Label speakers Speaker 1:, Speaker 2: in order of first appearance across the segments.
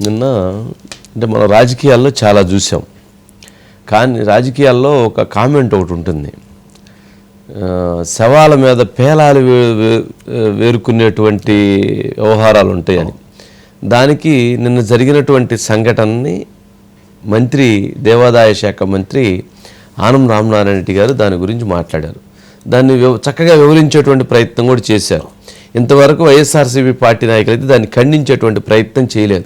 Speaker 1: నిన్న అంటే మనం రాజకీయాల్లో చాలా చూసాం. కానీ రాజకీయాల్లో ఒక కామెంట్ ఒకటి ఉంటుంది. శవాల మీద పేలాలు వే- వే- వేరుకునేటువంటి వ్యవహారాలు ఉంటాయని. దానికి నిన్న జరిగినటువంటి సంఘటనని మంత్రి దేవాదాయ శాఖ మంత్రి ఆనం రామనారాయణ రెడ్డి గారు దాని గురించి మాట్లాడారు. దాన్ని చక్కగా వివరించేటువంటి ప్రయత్నం కూడా చేశారు. ఇంతవరకు వైఎస్ఆర్సీపీ పార్టీ నాయకులు అయితే దాన్ని ఖండించేటువంటి ప్రయత్నం చేయలేదు.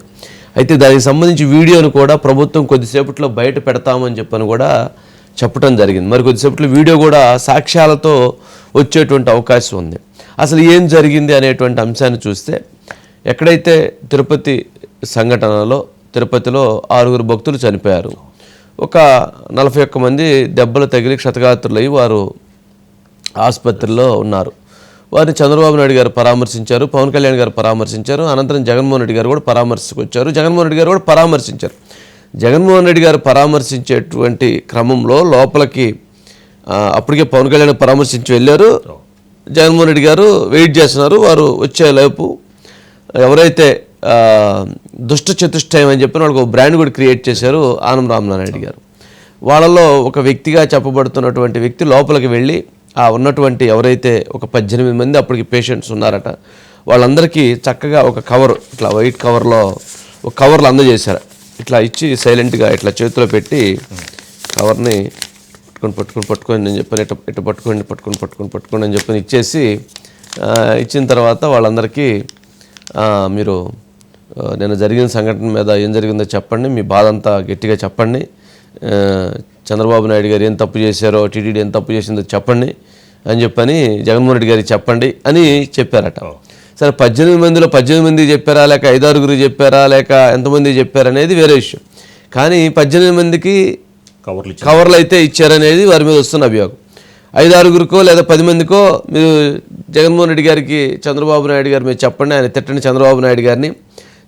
Speaker 1: అయితే దానికి సంబంధించి వీడియోను కూడా ప్రభుత్వం కొద్దిసేపట్లో బయట పెడతామని చెప్పని కూడా చెప్పడం జరిగింది. మరి కొద్దిసేపట్లో వీడియో కూడా సాక్ష్యాలతో వచ్చేటువంటి అవకాశం ఉంది. అసలు ఏం జరిగింది అనేటువంటి అంశాన్ని చూస్తే ఎక్కడైతే తిరుపతి సంఘటనలో తిరుపతిలో ఆరుగురు భక్తులు చనిపోయారు ఒక నలభై ఒక్క మంది దెబ్బలు తగిలి క్షతగాత్రులై వారు ఆసుపత్రిలో ఉన్నారు. వారిని చంద్రబాబు నాయుడు గారు పరామర్శించారు పవన్ కళ్యాణ్ గారు పరామర్శించారు అనంతరం జగన్మోహన్ రెడ్డి గారు కూడా పరామర్శకు వచ్చారు. జగన్మోహన్ రెడ్డి గారు కూడా పరామర్శించారు. జగన్మోహన్ రెడ్డి గారు పరామర్శించేటువంటి క్రమంలో లోపలికి అప్పటికే పవన్ కళ్యాణ్ పరామర్శించి వెళ్ళారు. జగన్మోహన్ రెడ్డి గారు వెయిట్ చేస్తున్నారు. వారు వచ్చే లోపు ఎవరైతే దుష్ట చతుష్టయం అని చెప్పిన వాళ్ళకి ఒక బ్రాండ్ కూడా క్రియేట్ చేశారు ఆనం రామనారాయణ గారు. వాళ్ళలో ఒక వ్యక్తిగా చెప్పబడుతున్నటువంటి వ్యక్తి లోపలికి వెళ్ళి ఆ ఉన్నటువంటి ఎవరైతే ఒక పద్దెనిమిది మంది అప్పటికి పేషెంట్స్ ఉన్నారట వాళ్ళందరికీ చక్కగా ఒక కవర్ ఇట్లా వైట్ కవర్లో ఒక కవర్లు అందజేశారు. ఇట్లా ఇచ్చి సైలెంట్గా ఇట్లా చేతిలో పెట్టి కవర్ని పట్టుకొని పట్టుకొని పట్టుకొని నేను చెప్పాను ఇటు ఇటు పట్టుకోండి పట్టుకొని పట్టుకొని పట్టుకోండి అని చెప్పని ఇచ్చేసి ఇచ్చిన తర్వాత వాళ్ళందరికీ మీరు నేను జరిగిన సంఘటన మీద ఏం జరిగిందో చెప్పండి మీ బాధ అంతా గట్టిగా చెప్పండి. చంద్రబాబు నాయుడు గారు ఏం తప్పు చేశారో టీటీడీ ఏం తప్పు చేసిందో చెప్పండి అని చెప్పని జగన్మోహన్ రెడ్డి గారికి చెప్పండి అని చెప్పారట. సరే పద్దెనిమిది మందిలో పద్దెనిమిది మంది చెప్పారా లేక ఐదారుగురు చెప్పారా లేక ఎంతమంది చెప్పారా అనేది వేరే విషయం. కానీ పద్దెనిమిది మందికి
Speaker 2: కవర్లు
Speaker 1: కవర్లు అయితే ఇచ్చారనేది వారి మీద వస్తున్న అభియోగం. ఐదు ఆరుగురికో లేదా పది మందికో మీరు జగన్మోహన్ రెడ్డి గారికి చంద్రబాబు నాయుడు గారు మీరు చెప్పండి ఆయన తిట్టండి చంద్రబాబు నాయుడు గారిని.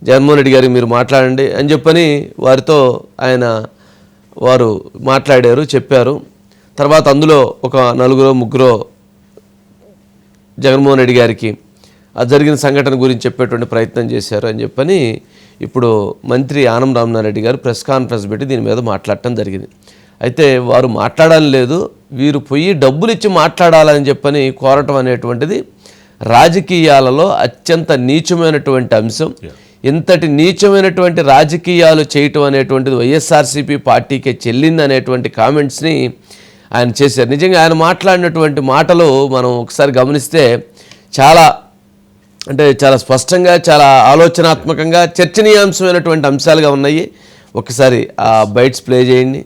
Speaker 1: జగన్మోహన్ రెడ్డి గారికి మీరు మాట్లాడండి అని చెప్పని వారితో ఆయన వారు మాట్లాడారు చెప్పారు. తర్వాత అందులో ఒక నలుగురో ముగ్గురో జగన్మోహన్ రెడ్డి గారికి ఆ జరిగిన సంఘటన గురించి చెప్పేటువంటి ప్రయత్నం చేశారు అని చెప్పని ఇప్పుడు మంత్రి ఆనం రామనారెడ్డి గారు ప్రెస్ కాన్ఫరెన్స్ పెట్టి దీని మీద మాట్లాడటం జరిగింది. అయితే వారు మాట్లాడాలని లేదు వీరు పోయి డబ్బులు ఇచ్చి మాట్లాడాలని చెప్పని కోరటం అనేటువంటిది రాజకీయాలలో అత్యంత నీచమైనటువంటి అంశం. ఇంతటి నీచమైనటువంటి రాజకీయాలు చేయటం అనేటువంటిది వైఎస్ఆర్సీపీ పార్టీకే చెల్లింది అనేటువంటి కామెంట్స్ని ఆయన చేశారు. నిజంగా ఆయన మాట్లాడినటువంటి మాటలు మనం ఒకసారి గమనిస్తే చాలా అంటే చాలా స్పష్టంగా చాలా ఆలోచనాత్మకంగా చర్చనీయాంశమైనటువంటి అంశాలుగా ఉన్నాయి. ఒకసారి ఆ బైట్స్ ప్లే చేయండి.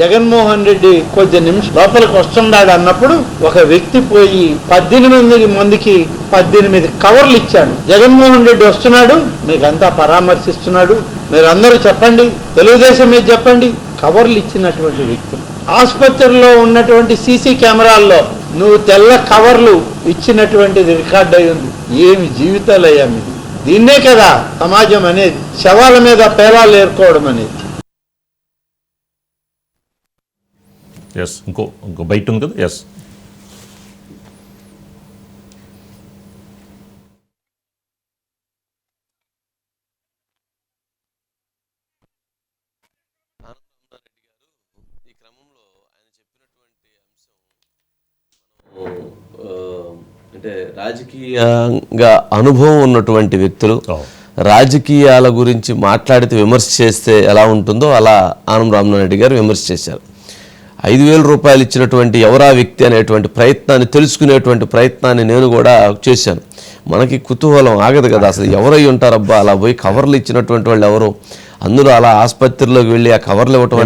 Speaker 3: జగన్మోహన్ రెడ్డి కొద్ది నిమిషం లోపలికి వస్తున్నాడు అన్నప్పుడు ఒక వ్యక్తి పోయి పద్దెనిమిది మందికి పద్దెనిమిది కవర్లు ఇచ్చాడు. జగన్మోహన్ రెడ్డి వస్తున్నాడు మీకంతా పరామర్శిస్తున్నాడు మీరందరూ చెప్పండి తెలుగుదేశం మీద చెప్పండి కవర్లు ఇచ్చినటువంటి వ్యక్తి. ఆసుపత్రిలో ఉన్నటువంటి సీసీ కెమెరాల్లో నువ్వు తెల్ల కవర్లు ఇచ్చినటువంటిది రికార్డ్ అయి ఉంది. ఏమి జీవితాలయ్యా మీది? దీన్నే కదా సమాజం అనేది శవాల మీద పేలాలు ఏర్కోవడం అనేది.
Speaker 2: ఎస్. ఇంకో ఇంకో బయట ఉంది కదా? ఎస్.
Speaker 1: అంటే రాజకీయంగా అనుభవం ఉన్నటువంటి వ్యక్తులు. రాజకీయాల గురించి మాట్లాడితే విమర్శ చేస్తే ఎలా ఉంటుందో అలా ఆనం రామనారెడ్డి గారు విమర్శ చేశారు. ఐదు వేల రూపాయలు ఇచ్చినటువంటి ఎవరా వ్యక్తి అనేటువంటి ప్రయత్నాన్ని తెలుసుకునేటువంటి ప్రయత్నాన్ని నేను కూడా చేశాను. మనకి కుతూహలం ఆగదు కదా అసలు. ఎవరై ఉంటారబ్బా? అలా పోయి కవర్లు ఇచ్చినటువంటి వాళ్ళు ఎవరు? అందులో అలా ఆసుపత్రిలోకి వెళ్ళి ఆ కవర్లు ఇవ్వటం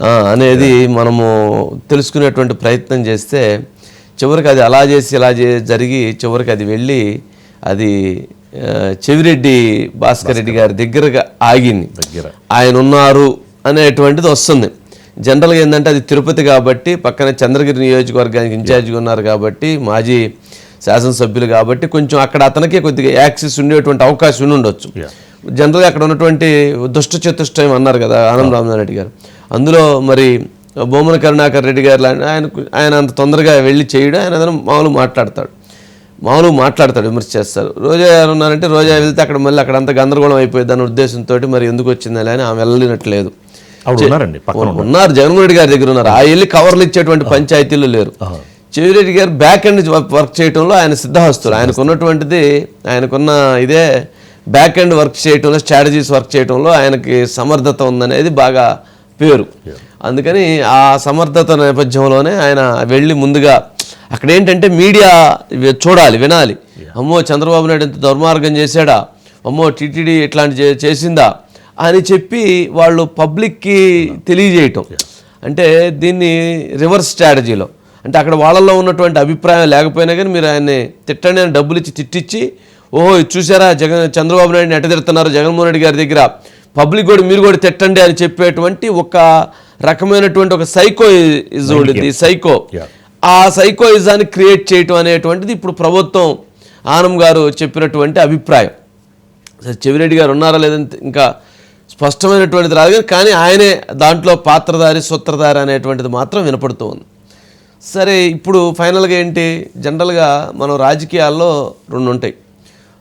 Speaker 1: ఆ, అనేది మనము తెలుసుకునేటువంటి ప్రయత్నం చేస్తే చివరికి అది అలా చేసి ఇలా జరిగి చివరికి అది వెళ్ళి అది చెవిరెడ్డి భాస్కర్ రెడ్డి గారి దగ్గరగా ఆగింది.
Speaker 2: దగ్గర.
Speaker 1: ఆయన ఉన్నారు అనేటువంటిది వస్తుంది. జనరల్గా ఏంటంటే అది తిరుపతి కాబట్టి పక్కన చంద్రగిరి నియోజకవర్గానికి ఇన్ఛార్జిగా ఉన్నారు కాబట్టి మాజీ శాసనసభ్యులు కాబట్టి కొంచెం అక్కడ అతనికి కొద్దిగా యాక్సెస్ ఉండేటువంటి అవకాశం ఉండి ఉండొచ్చు. జనరల్గా అక్కడ ఉన్నటువంటి దుష్ట చతుష్టయం అన్నారు కదా ఆనంద రామనారెడ్డి గారు. అందులో మరి బొమ్మన కరుణాకర్ రెడ్డి గారు ఆయన ఆయన అంత తొందరగా వెళ్ళి చేయడం ఆయన ఏదైనా మామూలు మాట్లాడతాడు. మామూలుగా మాట్లాడతాడు విమర్శ చేస్తారు. రోజా గారు ఉన్నారంటే రోజా వెళ్తే అక్కడ మళ్ళీ అక్కడ అంత గందరగోళం అయిపోయింది అనే ఉద్దేశంతో మరి ఎందుకు వచ్చిందని అని ఆమె వెళ్ళినట్లేదు
Speaker 2: ఉన్నారండి ఉన్నారు.
Speaker 1: జగన్మోహన్ రెడ్డి గారి దగ్గర ఉన్నారు. ఆ వెళ్ళి కవర్లు ఇచ్చేటువంటి పంచాయతీలు లేరు. చెవిరెడ్డి గారు బ్యాక్ ఎండ్ వర్క్ చేయడంలో ఆయన సిద్ధహస్తులు. ఆయనకు ఉన్నటువంటిది ఆయనకున్న ఇదే బ్యాక్ ఎండ్ వర్క్ చేయటంలో స్ట్రాటజీస్ వర్క్ చేయటంలో ఆయనకి సమర్థత ఉందనేది బాగా పేరు. అందుకని ఆ సమర్థత నేపథ్యంలోనే ఆయన వెళ్ళి ముందుగా అక్కడ ఏంటంటే మీడియా చూడాలి వినాలి. అమ్మో చంద్రబాబు నాయుడు ఎంత దుర్మార్గం చేశాడా? అమ్మో టీటీడీ ఇట్లాంటి చేసిందా? అని చెప్పి వాళ్ళు పబ్లిక్కి తెలియజేయటం. అంటే దీన్ని రివర్స్ స్ట్రాటజీలో. అంటే అక్కడ వాళ్ళల్లో ఉన్నటువంటి అభిప్రాయం లేకపోయినా కానీ మీరు ఆయన్ని తిట్టండి అని డబ్బులు ఇచ్చి తిట్టించి ఓహో చూసారా జగన్ చంద్రబాబు నాయుడుని తిడుతున్నారు? జగన్మోహన్ రెడ్డి గారి దగ్గర పబ్లిక్ కూడా మీరు కూడా తిట్టండి అని చెప్పేటువంటి ఒక రకమైనటువంటి ఒక సైకో ఇజ్ ఉండేది సైకో. ఆ సైకోయిజాన్ని క్రియేట్ చేయటం అనేటువంటిది ఇప్పుడు ప్రభుత్వం ఆనం గారు చెప్పినటువంటి అభిప్రాయం. సరే చెవిరెడ్డి గారు ఉన్నారా లేదని ఇంకా స్పష్టమైనటువంటిది రాదు కానీ- కానీ ఆయనే దాంట్లో పాత్రధారి సూత్రధారి అనేటువంటిది మాత్రం వినపడుతూ ఉంది. సరే ఇప్పుడు ఫైనల్గా ఏంటి? జనరల్గా మనం రాజకీయాల్లో రెండు ఉంటాయి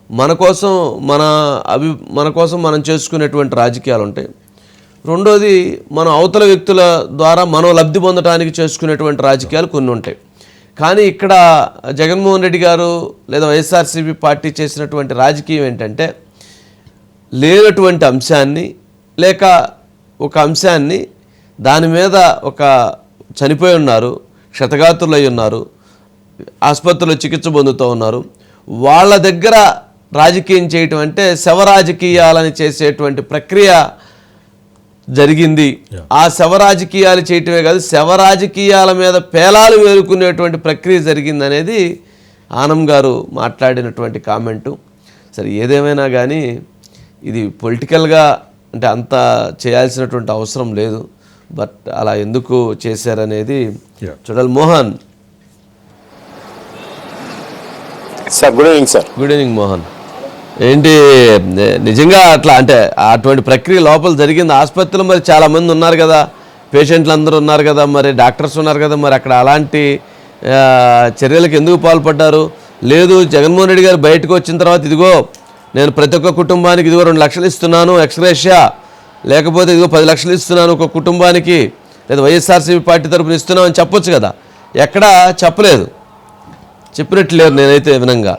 Speaker 1: మన కోసం మన అభి మన కోసం మనం చేసుకునేటువంటి రాజకీయాలు ఉంటాయి రెండోది మనం అవతల వ్యక్తుల ద్వారా మనం లబ్ధి పొందడానికి చేసుకునేటువంటి రాజకీయాలు కొన్ని ఉంటాయి కానీ ఇక్కడ జగన్మోహన్ రెడ్డి గారు లేదా వైఎస్ఆర్సీపీ పార్టీ చేసినటువంటి రాజకీయం ఏంటంటే లేనటువంటి అంశాన్ని లేక ఒక అంశాన్ని దాని మీద ఒక చనిపోయి ఉన్నారు క్షతగాతులు ఉన్నారు ఆసుపత్రిలో చికిత్స పొందుతూ ఉన్నారు. వాళ్ళ దగ్గర రాజకీయం చేయటం అంటే శవ రాజకీయాలని చేసేటువంటి ప్రక్రియ జరిగింది. ఆ శవ రాజకీయాలు చేయటమే కాదు శవ రాజకీయాల మీద పేలాలు వేరుకునేటువంటి ప్రక్రియ జరిగింది అనేది ఆనం గారు మాట్లాడినటువంటి కామెంటు. సరే ఏదేమైనా కానీ ఇది పొలిటికల్గా అంటే అంత చేయాల్సినటువంటి అవసరం లేదు బట్ అలా ఎందుకు చేశారనేది. చూడాలి. Mohan.
Speaker 4: Sir good evening sir
Speaker 1: good evening Mohan. ఏంటి నిజంగా అట్లా అంటే అటువంటి ప్రక్రియ లోపల జరిగింది. ఆసుపత్రిలో మరి చాలా మంది ఉన్నారు కదా పేషెంట్లు అందరూ ఉన్నారు కదా మరి డాక్టర్స్ ఉన్నారు కదా మరి అక్కడ అలాంటి చర్యలకు ఎందుకు పాల్పడ్డారు? లేదు జగన్మోహన్ రెడ్డి గారు బయటకు వచ్చిన తర్వాత ఇదిగో నేను ప్రతి ఒక్క కుటుంబానికి ఇదిగో రెండు లక్షలు ఇస్తున్నాను ఎక్స్గ్రేషియా లేకపోతే ఇదిగో పది లక్షలు ఇస్తున్నాను ఒక కుటుంబానికి. లేదా వైఎస్ఆర్సీపీ పార్టీ తరపున ఇస్తున్నాం అని చెప్పొచ్చు కదా. ఎక్కడా చెప్పలేదు. చెప్పినట్లు లేరు నేనైతే వినంగా.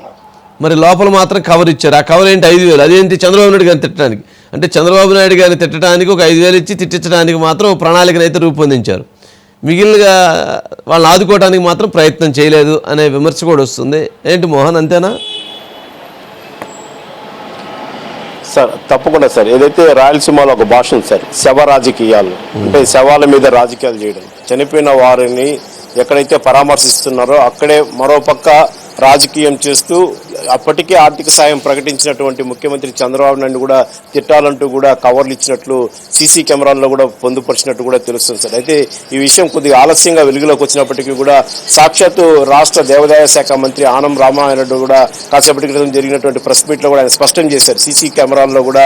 Speaker 1: మరి లోపల మాత్రం కవర్ ఇచ్చారు. ఆ కవర్ ఏంటి? ఐదు వేలు. అదేంటి? చంద్రబాబు నాయుడు గారిని తిట్టడానికి. అంటే చంద్రబాబు నాయుడు గారిని తిట్టడానికి ఒక ఐదు వేలు ఇచ్చి తిట్టించడానికి మాత్రం ప్రణాళికను అయితే రూపొందించారు. మిగిలినగా వాళ్ళని ఆదుకోవడానికి మాత్రం ప్రయత్నం చేయలేదు అనే విమర్శ కూడా వస్తుంది. ఏంటి మోహన్ అంతేనా?
Speaker 4: సార్ తప్పకుండా సార్. ఏదైతే రాయలసీమలో ఒక భాష ఉంది సార్ శవ రాజకీయాలు అంటే శవాల మీద రాజకీయాలు చేయడం. చనిపోయిన వారిని ఎక్కడైతే పరామర్శిస్తున్నారో అక్కడే మరోపక్క రాజకీయం చేస్తూ అప్పటికే ఆర్థిక సాయం ప్రకటించినటువంటి ముఖ్యమంత్రి చంద్రబాబు నాయుడు కూడా తిట్టాలంటూ కూడా కవర్లు ఇచ్చినట్లు సీసీ కెమెరాల్లో కూడా పొందుపరిచినట్టు కూడా తెలుస్తుంది సార్. అయితే ఈ విషయం కొద్దిగా ఆలస్యంగా వెలుగులోకి వచ్చినప్పటికీ కూడా సాక్షాత్తు రాష్ట్ర దేవాదాయ శాఖ మంత్రి ఆనం రామాయణుడు కూడా కాసేపటి క్రితం జరిగినటువంటి ప్రెస్ మీట్లో కూడా ఆయన స్పష్టం చేశారు. సీసీ కెమెరాల్లో కూడా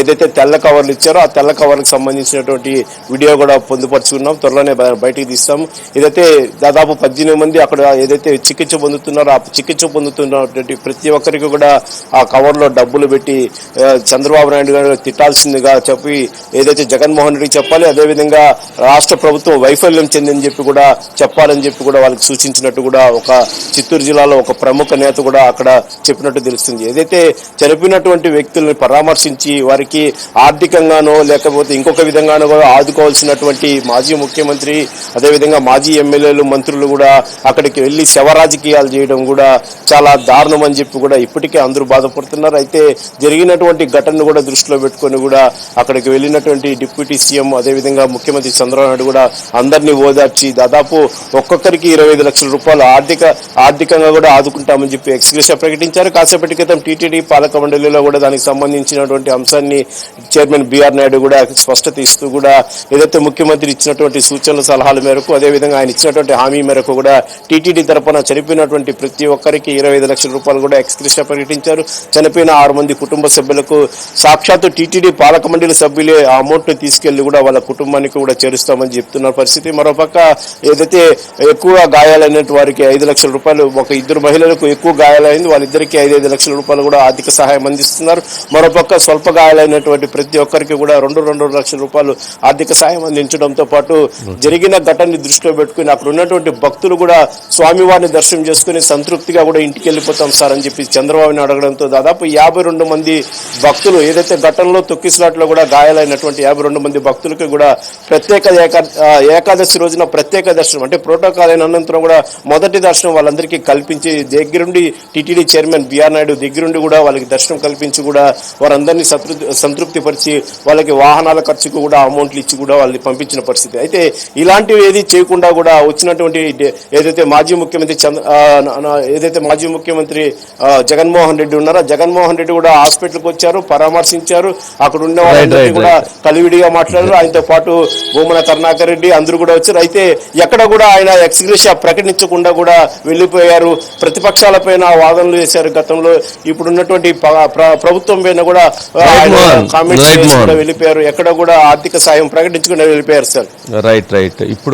Speaker 4: ఏదైతే తెల్ల కవర్లు ఇచ్చారో ఆ తెల్ల కవర్లకు సంబంధించినటువంటి వీడియో కూడా పొందుపరుచుకున్నాం త్వరలోనే బయటికి తీస్తాం. ఇదైతే దాదాపు పద్దెనిమిది మంది అక్కడ ఏదైతే చికిత్స పొందుతున్నారో ఆ చికిత్స పొందుతున్నటువంటి ప్రతి ఒక్కరికి కూడా ఆ కవర్లో డబ్బులు పెట్టి చంద్రబాబు నాయుడు గారు తిట్టాల్సిందిగా చెప్పి ఏదైతే జగన్మోహన్ రెడ్డి చెప్పాలి అదేవిధంగా రాష్ట్ర ప్రభుత్వం వైఫల్యం చెందని చెప్పి కూడా చెప్పాలని చెప్పి కూడా వాళ్ళకి సూచించినట్టు కూడా ఒక చిత్తూరు జిల్లాలో ఒక ప్రముఖ నేత కూడా అక్కడ చెప్పినట్టు తెలుస్తుంది. ఏదైతే చనిపోయినటువంటి వ్యక్తులను పరామర్శించి వారికి ఆర్థికంగానో లేకపోతే ఇంకొక విధంగానో కూడా ఆదుకోవాల్సినటువంటి మాజీ ముఖ్యమంత్రి అదేవిధంగా మాజీ ఎమ్మెల్యేలు మంత్రులు కూడా అక్కడికి వెళ్ళి శవ రాజకీయాలు చేయడం కూడా చాలా దారుణం అని చెప్పి కూడా ఇప్పటికే అందరూ బాధపడుతున్నారు. అయితే జరిగినటువంటి ఘటనను కూడా దృష్టిలో పెట్టుకొని కూడా అక్కడికి వెళ్ళినటువంటి డిప్యూటీ సీఎం అదేవిధంగా ముఖ్యమంత్రి చంద్రబాబు నాయుడు కూడా అందరినీ ఓదార్చి దాదాపు ఒక్కొక్కరికి ఇరవై ఐదు లక్షల రూపాయలు ఆర్థిక ఆర్థికంగా కూడా ఆదుకుంటామని చెప్పి ఎక్స్గ్రెషన్ ప్రకటించారు. కాసేపటి క్రితం టీటీడీ పాలక మండలిలో కూడా దానికి సంబంధించినటువంటి అంశాన్ని చైర్మన్ బీఆర్ నాయుడు కూడా స్పష్టత ఇస్తూ కూడా ఏదైతే ముఖ్యమంత్రి ఇచ్చినటువంటి సూచనల సలహాల మేరకు అదేవిధంగా ఆయన ఇచ్చినటువంటి హామీ మేరకు కూడా టీటీడీ తరపున చనిపోయినటువంటి ప్రతి ఒక్కరికి ఇరవై లక్షల రూపాయలు కూడా కూడా ఎక్స్క్రిష ప్రకటించారు చనిపోయిన ఆరు మంది కుటుంబ సభ్యులకు సాక్షాత్తు టీటీడీ పాలక మండలి సభ్యులే ఆ అమౌంట్ను తీసుకెళ్ళి కూడా వాళ్ళ కుటుంబానికి కూడా చేరుస్తామని చెప్తున్న పరిస్థితి. మరోపక్క ఏదైతే ఎక్కువ గాయాలైన వారికి ఐదు లక్షల రూపాయలు ఒక ఇద్దరు మహిళలకు ఎక్కువ గాయాలైంది వాళ్ళిద్దరికీ ఐదైదు లక్షల రూపాయలు కూడా ఆర్థిక సహాయం అందిస్తున్నారు. మరోపక్క స్వల్ప గాయాలైనటువంటి ప్రతి ఒక్కరికి కూడా రెండు రెండు లక్షల రూపాయలు ఆర్థిక సహాయం అందించడంతో పాటు జరిగిన ఘటనని దృష్టిలో పెట్టుకుని అక్కడ ఉన్నటువంటి భక్తులు కూడా స్వామివారిని దర్శనం చేసుకుని సంతృప్తిగా కూడా ఇంటికి వెళ్ళిపోతాం సార్ అని చెప్పి చంద్రబాబుని అడగడంతో దాదాపు యాభై రెండు మంది భక్తులు ఏదైతే ఘటనలో తొక్కిసలాట్లో కూడా గాయాలైనటువంటి యాభై రెండు మంది భక్తులకి కూడా ప్రత్యేక ఏకాదశి రోజున ప్రత్యేక దర్శనం అంటే ప్రోటోకాల్ అయిన అనంతరం కూడా మొదటి దర్శనం వాళ్ళందరికీ కల్పించి దగ్గరుండి టీటీడీ చైర్మన్ బిఆర్ నాయుడు దగ్గరుండి కూడా వాళ్ళకి దర్శనం కల్పించి కూడా వారందరినీ సంతృప్తి సంతృప్తిపరిచి వాళ్ళకి వాహనాల ఖర్చుకు కూడా అమౌంట్లు ఇచ్చి కూడా వాళ్ళని పంపించిన పరిస్థితి. అయితే ఇలాంటివి ఏది చేయకుండా కూడా వచ్చినటువంటి ఏదైతే మాజీ ముఖ్యమంత్రి చంద్ర నా- ఏదైతే మాజీ ముఖ్యమంత్రి జగన్మోహన్ రెడ్డి ఉన్నారో? జగన్మోహన్ రెడ్డి కూడా హాస్పిటల్కి వచ్చారు పరామర్శించారు. అక్కడ ఉన్న వాళ్ళందరికీ కూడా. కలివిడిగా మాట్లాడారు. ఆయనతో పాటు భూమన కరుణాకర్ రెడ్డి అందరూ కూడా వచ్చారు. అయితే ఎక్కడ కూడా ఆయన ఎక్స్గ్రేష ప్రకటించకుండా కూడా వెళ్ళిపోయారు ప్రతిపక్షాలపైన వాదనలు చేశారు గతంలో. ఇప్పుడున్నటువంటి ప్రభుత్వం పైన కూడా. కామెంట్స్. వెళ్ళిపోయారు. ఎక్కడ కూడా ఆర్థిక సాయం ప్రకటించకుండా వెళ్ళిపోయారు సార్.
Speaker 1: రైట్ రైట్ ఇప్పుడు